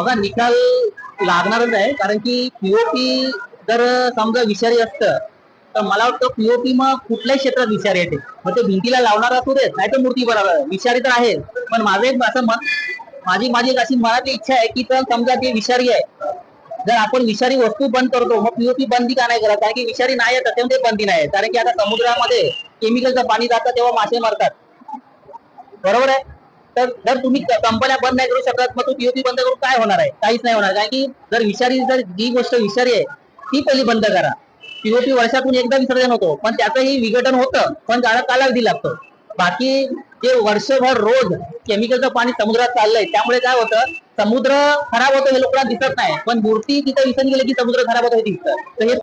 बघा निकाल लागणारच आहे कारण की पीओपी जर समजा विषारी असतं तर मला वाटतं पीओपी मग कुठल्याही क्षेत्रात विषारी येते. मग ते भिंतीला लावणार असू देत नाही तर मूर्ती बरोबर. विषारी तर आहे पण माझं एक असं मन माझी माझी एक अशी मनातली इच्छा आहे की तर समजा ते विषारी आहे जर आपण विषारी वस्तू बंद करतो मग पीओपी बंदी का नाही करत? कारण की विषारी नाही आहे ते बंदी नाही कारण की आता समुद्रामध्ये केमिकलचं पाणी जातं तेव्हा मासे मरतात. बरोबर आहे? तर जर तुम्ही कंपन्या बंद नाही करू शकत मग तू पीओपी बंद करून काय होणार आहे? काहीच नाही होणार. कारण की जर विषारी जर जी गोष्ट विषारी आहे ती पहिली बंद करा. पीओपी वर्षातून एकदा विसर्जन होतो पण त्याचंही विघटन होतं पण त्याला कालावधी लागतो. बाकी जे वर्षभर रोज केमिकलचं पाणी समुद्रात चाललंय त्यामुळे काय होतं? समुद्र खराब होतो हे लोकांना दिसत नाही. पण मूर्ती तिथं विसरून गेले की समुद्र खराब होतो हे दिसतं. तर हे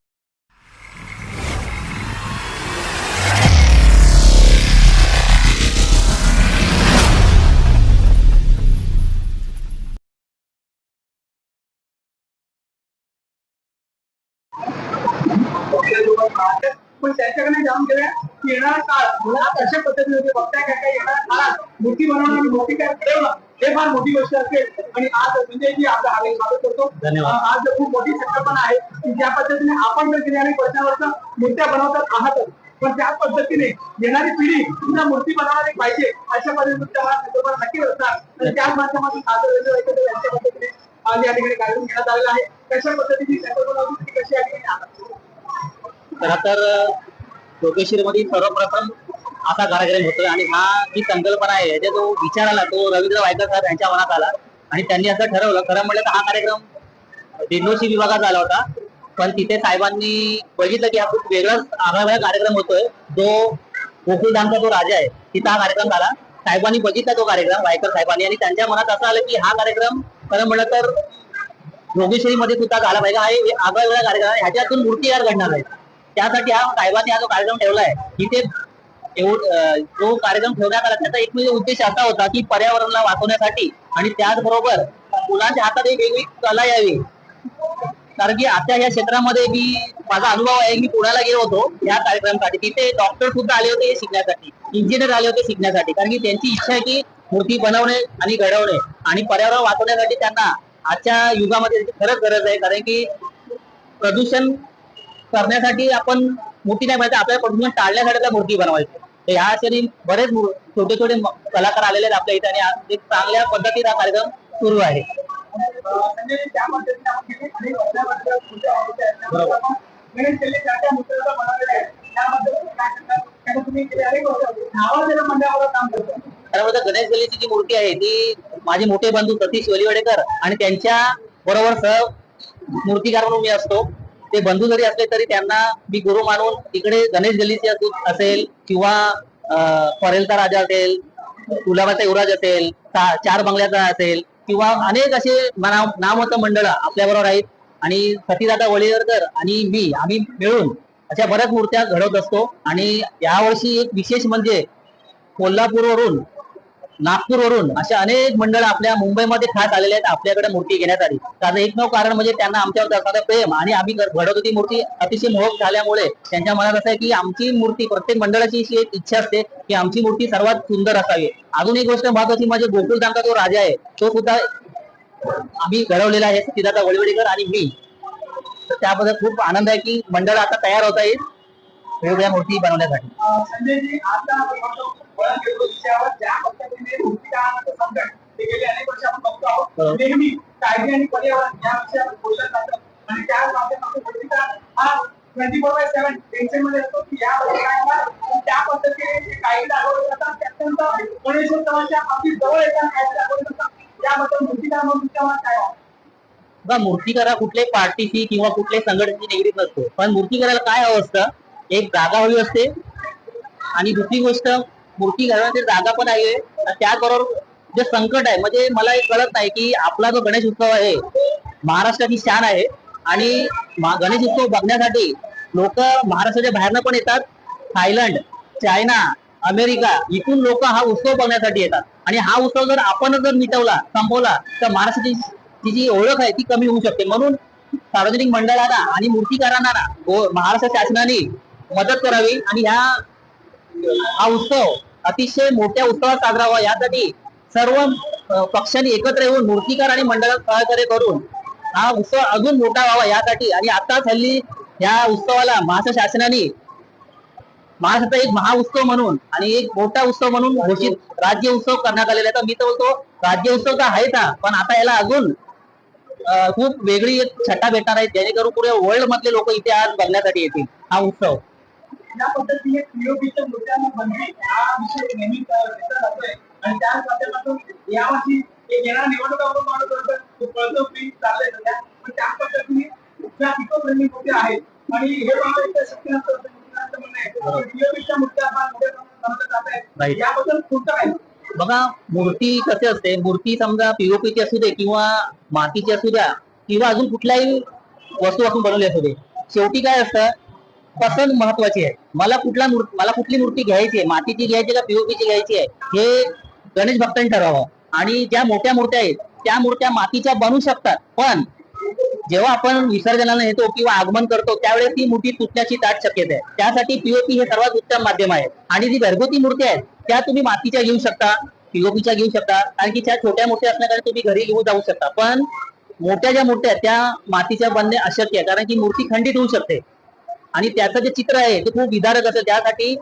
पण त्यांच्याकडे जाऊन की येणारा काळ मुळात अशा पद्धतीने होते बघताय काय काय येणाऱ्या काळात मूर्ती बनवणं आणि मूर्ती तयार ठेवणं हे फार मोठी गोष्ट असेल. आणि आज म्हणजे जी आपला आवेग स्वागत करतो. धन्यवाद. आज खूप मोठी संकल्पना आहे की ज्या पद्धतीने आपण जर गेल्या अनेक वर्षांवरच्या मूर्त्या बनवतात आहातच पण त्याच पद्धतीने येणारी पिढी सुद्धा मूर्ती बनवणारी पाहिजे अशा पद्धतीने त्या संकल्पना नक्की असतात. आणि त्याच माध्यमातून सादर यांच्या पद्धतीने आज या ठिकाणी कार्यक्रम घेण्यात आलेला आहे. कशा पद्धतीने संकल्पना ती कशी या ठिकाणी खर तर योगेश्वरी मध्ये सर्वप्रथम असा कार्यक्रम होतो आणि हा जी संकल्पना आहे याच्या जो विचार आला तो रवींद्र वायकर साहेब यांच्या मनात आला. आणि त्यांनी असं ठरवलं खरं म्हणलं तर हा कार्यक्रम दिनोशी विभागात आला होता. पण तिथे साहेबांनी बघितलं की हा खूप वेगळाच आगळा कार्यक्रम होतोय. जो गोकुलधामचा जो राजा आहे तिथं हा कार्यक्रम झाला. साहेबांनी बघितला तो कार्यक्रम वायकर साहेबांनी. आणि त्यांच्या मनात असं आलं की हा कार्यक्रम खरं म्हणलं तर योगेश्वरी मध्ये सुद्धा झाला पाहिजे. हा आगळा वेगळा कार्यक्रम आहे. ह्याच्यातून मूर्ती यार घडणार आहे. त्यासाठी हा साहेबांनी हा जो कार्यक्रम ठेवलाय तिथे जो कार्यक्रम ठेवण्यात आला त्याचा एकमेव म्हणजे उद्देश असा होता की पर्यावरणाला वाचवण्यासाठी आणि त्याचबरोबर मुलांच्या हातात एक वेगळी कला यावी. कारण की आता या क्षेत्रामध्ये मी माझा अनुभव आहे मी पुण्याला गेलो होतो या कार्यक्रमासाठी. तिथे डॉक्टर सुद्धा आले होते शिकण्यासाठी इंजिनियर आले होते शिकण्यासाठी. कारण की त्यांची इच्छा आहे की मूर्ती बनवणे आणि घडवणे आणि पर्यावरण वाचवण्यासाठी त्यांना आजच्या युगामध्ये खरंच गरज आहे. कारण की प्रदूषण करण्यासाठी आपण मूर्ती नाही पाहिजे आपल्या प्रदूषण टाळण्यासाठी त्या मूर्ती बनवायची. तर ह्या असे बरेच छोटे छोटे कलाकार आलेले आहेत आपल्या इथे आणि एक चांगल्या पद्धतीने हा कार्यक्रम सुरू आहे. गणेश काय गणेश गल्लीची जी मूर्ती आहे ती माझे मोठे बंधू सतीश वेलिवडेकर आणि त्यांच्या बरोबर सह मूर्तिकार म्हणून मी असतो. ते बंधू जरी असले तरी त्यांना मी गुरु मानून इकडे गणेश गल्लीचे असेल किंवा परेलचा राजा असेल गुलाबाचा युवराज असेल चार बंगल्याचा असेल किंवा अनेक असे नामवंत मंडळ आपल्या बरोबर आहेत. आणि सतीदादा वळीवरकर आणि मी आम्ही मिळून अशा बऱ्याच मूर्त्या घडवत असतो. आणि यावर्षी एक विशेष म्हणजे कोल्हापूरवरून नागपूरवरून अशा अनेक मंडळ आपल्या मुंबईमध्ये खास आलेले आहेत आपल्याकडे मूर्ती घेण्यासाठी त्याचं एकमेव कारण म्हणजे त्यांना आमच्यावर असणारं प्रेम आणि आम्ही घडवतो ती मूर्ती अतिशय मोहक झाल्यामुळे त्यांच्या मनात असं आहे की आमची मूर्ती प्रत्येक मंडळाची अशी एक इच्छा असते की आमची मूर्ती सर्वात सुंदर असावी. अजून एक गोष्ट महत्वाची म्हणजे गोकुळधामचा जो राजा आहे तो सुद्धा आम्ही घडवलेला आहे सिद्धार्थ वळवडीकर आणि मी. तर त्याबद्दल खूप आनंद आहे की मंडळ आता तयार होत आहेत वेगवेगळ्या मूर्ती बनवण्यासाठी. वळण विषयावर ज्या पद्धतीने मूर्तिकारांचं संकट ते गेले अनेक वर्ष आपण बघतो हो. आहोत नेहमी कायदे आणि पर्यावरण या विषयावर बोललं जातं. आणि त्या माध्यमातून हा ट्वेंटी फोर बाय सेव्हन टेन्शनमध्ये असतो की या वर्षाला त्या पद्धतीने जे कायदे दाखवले जातात ते अत्यंत गणेशोत्सवाच्या अगदी जवळ येतात कायदे दाखवले जातात त्याबद्दल मूर्तिकार म्हणून तुमच्या काय? बघा मूर्तिकारा कुठल्याही पार्टीशी किंवा कुठल्याही संघटनेशी निगडीत नसतो. पण मूर्तिकाराला काय हवं असतं? एक जागा हवी असते. आणि दुसरी गोष्ट मूर्ती घालण्याची जागा पण आहे. आणि त्याचबरोबर जे संकट आहे म्हणजे मला एक कळत नाही की आपला जो गणेश उत्सव आहे महाराष्ट्राची शान आहे. आणि गणेश उत्सव बघण्यासाठी लोक महाराष्ट्राच्या बाहेरनं पण येतात. थायलंड चायना अमेरिका इथून लोक हा उत्सव बघण्यासाठी येतात. आणि हा उत्सव जर आपण जर मिटवला संपवला तर महाराष्ट्राची ती जी ओळख आहे ती कमी होऊ शकते. म्हणून सार्वजनिक मंडळांना आणि मूर्तीकारांना महाराष्ट्र शासनाने मदत करावी. आणि ह्या हा उत्सव अतिशय मोठ्या उत्सवात साजरा व्हावा. यासाठी सर्व पक्षांनी एकत्र येऊन मूर्तीकार आणि मंडळात सहकार्य करून हा उत्सव अजून मोठा व्हावा. यासाठी आणि आताच हल्ली या उत्सवाला महाराष्ट्र शासनाने महाराष्ट्राचा एक महाउत्सव म्हणून आणि एक मोठा उत्सव म्हणून घोषित राज्य उत्सव करण्यात आलेला आहे. तर मी तर बोलतो राज्य उत्सव तर आहेच हा पण आता याला अजून खूप वेगळी एक छटा भेटणार आहे. जेणेकरून पुढे वर्ल्ड मधले लोक इथे आज बघण्यासाठी येतील हा उत्सव. या पद्धतीने पीओपीच्या मुद्द्यांना बंदी हा विषय नेहमी जातोय. आणि त्याच माध्यमातून यावर्षी एक येणाऱ्या निवडणुकावर माणूस करतो कळतो की चाललंय सध्या. पण त्या पद्धतीने ज्या मुद्दे आहेत. आणि हे शक्य नसतं तुमचं काय बघा मूर्ती कसे असते? मूर्ती समजा पीओपीची असू दे किंवा मातीची असू द्या किंवा अजून कुठल्याही वस्तू असून बनवली असू दे. शेवटी काय असतं? पसंत महत्वाची आहे. मला कुठला मला कुठली मूर्ती घ्यायची आहे? मातीची घ्यायची का पीओपीची घ्यायची आहे? हे गणेश भक्तांनी ठरवावं. आणि ज्या मोठ्या मूर्त्या आहेत त्या मूर्त्या मातीच्या बनू शकतात. पण जेव्हा आपण विसर्जनाला येतो किंवा आगमन करतो त्यावेळेस ती मूर्ती तुटण्याची दाट शक्यता आहे. त्यासाठी पीओपी हे सर्वात उत्तम माध्यम आहे. आणि जी घरगुती मूर्ती आहेत त्या तुम्ही मातीच्या घेऊ शकता पीओपीच्या घेऊ शकता. कारण की त्या छोट्या मोठ्या असण्याकडे तुम्ही घरी घेऊन जाऊ शकता. पण मोठ्या ज्या मूर्त्या आहेत त्या मातीच्या बनणे अशक्य आहे. कारण की मूर्ती खंडित होऊ शकते. आणि त्याचं जे चित्र आहे ते खूप विदारक असेल. त्यासाठी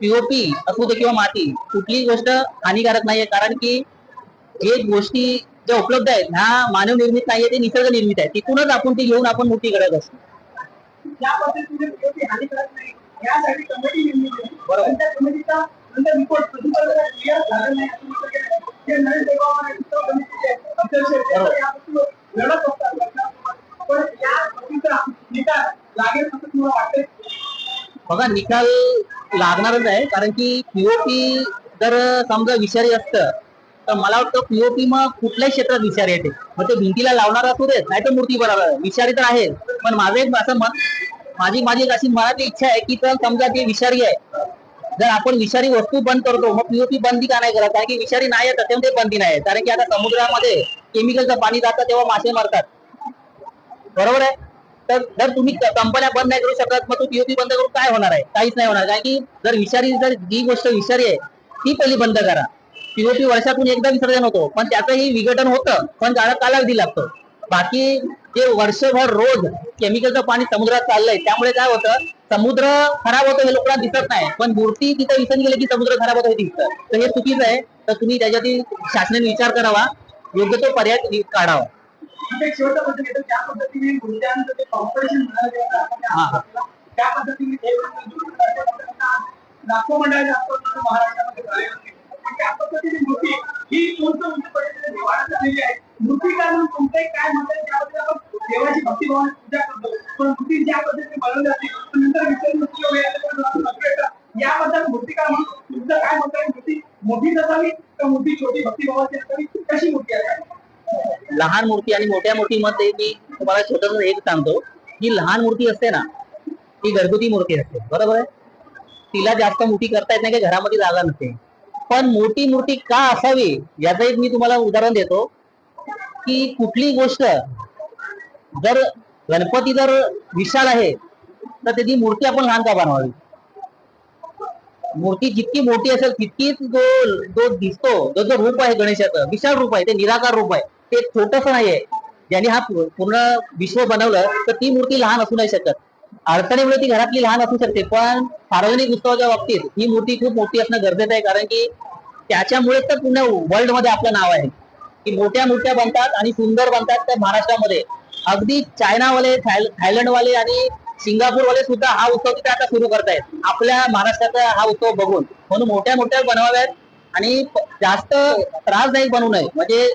पीओपी असू दे किंवा माती कुठलीही गोष्ट हानिकारक नाहीये. कारण की जे गोष्टी ज्या उपलब्ध आहेत ह्या मानव निर्मित नाहीये ते निसर्ग निर्मित आहे. तिथूनच आपण ती घेऊन आपण मूर्ती करत असतो. या बघा निकाल लागणारच आहे कारण की पीओपी जर समजा विषारी असतं तर मला वाटतं पीओपी मग कुठल्याही क्षेत्रात विषारी येते मग ते भिंतीला लावणार असू देत नाही तर मूर्ती बरोबर. विषारी तर आहे पण माझं एक असं मन माझी माझी अशी मनातली इच्छा आहे की तर समजा ते विषारी आहे जर आपण विषारी वस्तू बंद करतो मग पीओपी बंदी का नाही करत? कारण की विषारी नाही आहे ते बंदी नाही कारण की आता समुद्रामध्ये केमिकलचं पाणी जातं तेव्हा मासे मरतात. बरोबर आहे? तर जर तुम्ही कंपन्या बंद नाही करू शकत मग तू पीओपी बंद करून काय होणार आहे? काहीच नाही होणार. कारण की जर विषारी जर जी गोष्ट विषारी आहे ती पहिली बंद करा. पीओपी वर्षातून एकदा विसर्जन होतो पण त्याचंही विघटन होतं पण त्याला कालावधी लागतो. बाकी जे वर्षभर रोज केमिकलचं पाणी समुद्रात चाललंय त्यामुळे काय होतं समुद्र खराब होतो हे लोकांना दिसत नाही. पण मूर्ती तिथे विसर्जन गेले की समुद्र खराब होतो हे दिसतं. तर हे चुकीचं आहे. तर तुम्ही त्याच्यातील शासनाने विचार करावा. योग्य तो पर्याय काढावा. शेवटचा प्रश्न येतो त्या पद्धतीने मूर्त्यांचं ते कॉम्पिटिशन म्हणायला गेलं तर आपण त्या. त्या पद्धतीने लाखो मंडळाचे आसपास महाराष्ट्रामध्ये झाले होते. पण त्या पद्धतीने मूर्ती ही उंच उंच पद्धतीने वाढत चाललेली आहे. मूर्ती कारण कोणत्याही काय म्हणतात त्याबद्दल आपण देवाची भक्तिभावाने पूजा करतो. पण मूर्ती ज्या पद्धतीने बनवली जाते नंतर विसर्जन मूर्ती येतं. याबद्दल मूर्तिकार म्हणून तुमचं काय म्हणता मूर्ती मोठीच असावी का मूर्ती छोटी भक्तिभावाची असावी कशी मूर्ती असावी लहान मूर्ती आणि मोठ्या मूर्तीमध्ये मी तुम्हाला छोटस एक सांगतो. जी लहान मूर्ती असते ना ती घरगुती मूर्ती असते. बरोबर आहे? तिला जास्त मोठी करता येत नाही की घरामध्ये जागा नसते. पण मोठी मूर्ती का असावी याचं एक मी तुम्हाला उदाहरण देतो. की कुठली गोष्ट जर गणपती जर विशाल आहे तर त्याची मूर्ती आपण लहान का बनवावी? मूर्ती जितकी मोठी असेल तितकीच जो जो दिसतो जो जो रूप आहे गणेशाचं विशाल रूप आहे ते निराकार रूप आहे. ते छोटस नाहीये ज्यांनी हा पूर्ण विश्व बनवलं तर ती मूर्ती लहान असू नाही शकत. अडचणीमुळे ती घरातली लहान असू शकते पण सार्वजनिक उत्सवाच्या बाबतीत ही मूर्ती खूप मोठी असणं गरजेचं आहे कारण की त्याच्यामुळे तर पूर्ण वर्ल्डमध्ये आपलं नाव आहे. की मोठ्या मूर्त्या बनतात आणि सुंदर बनतात त्या महाराष्ट्रामध्ये. अगदी चायनावाले थायलंडवाले आणि सिंगापूरवाले सुद्धा हा उत्सव तिथे आता सुरू करतायत. आपल्या महाराष्ट्राचा हा उत्सव बघून. म्हणून मोठ्या मोठ्या बनवाव्यात आणि जास्त त्रासदायक बनवू नये. म्हणजे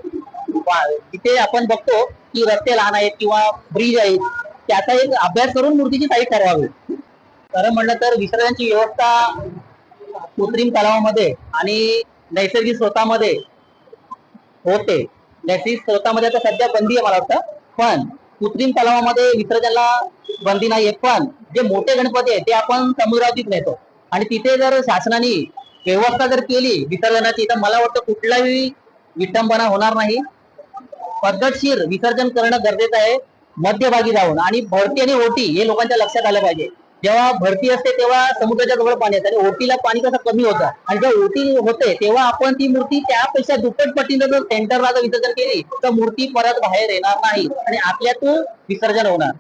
तिथे आपण बघतो की रस्ते लहान आहेत किंवा ब्रिज आहेत त्याचा एक अभ्यास करून मूर्तीची साईज ठरवावी. खरं म्हणलं तर विसर्जनाची व्यवस्था कृत्रिम तलावामध्ये आणि नैसर्गिक स्रोतामध्ये होते. नैसर्गिक स्रोतामध्ये आता सध्या बंदी आहे मला वाटतं. पण कृत्रिम तलावामध्ये विसर्जनाला बंदी नाहीये पण जे मोठे गणपती आहेत ते आपण समुद्रावतीच नेतो. आणि तिथे जर शासनाने व्यवस्था जर केली विसर्जनाची तर मला वाटतं कुठलाही विटंबना होणार नाही. पद्धतशीर विसर्जन करणं गरजेचं आहे मध्यभागी जाऊन. आणि भरती आणि ओटी हे लोकांच्या लक्षात आलं पाहिजे. जेव्हा भरती असते तेव्हा समुद्राच्या जवळ पाणी येतं. आणि ओटीला पाणी कसं कमी होतं? आणि जेव्हा ओटी होते तेव्हा आपण ती मूर्ती त्यापेक्षा दुप्पट पटीनं जर सेंटरला जर विसर्जन केली तर मूर्ती परत बाहेर येणार नाही. आणि आपल्यातून विसर्जन होणार.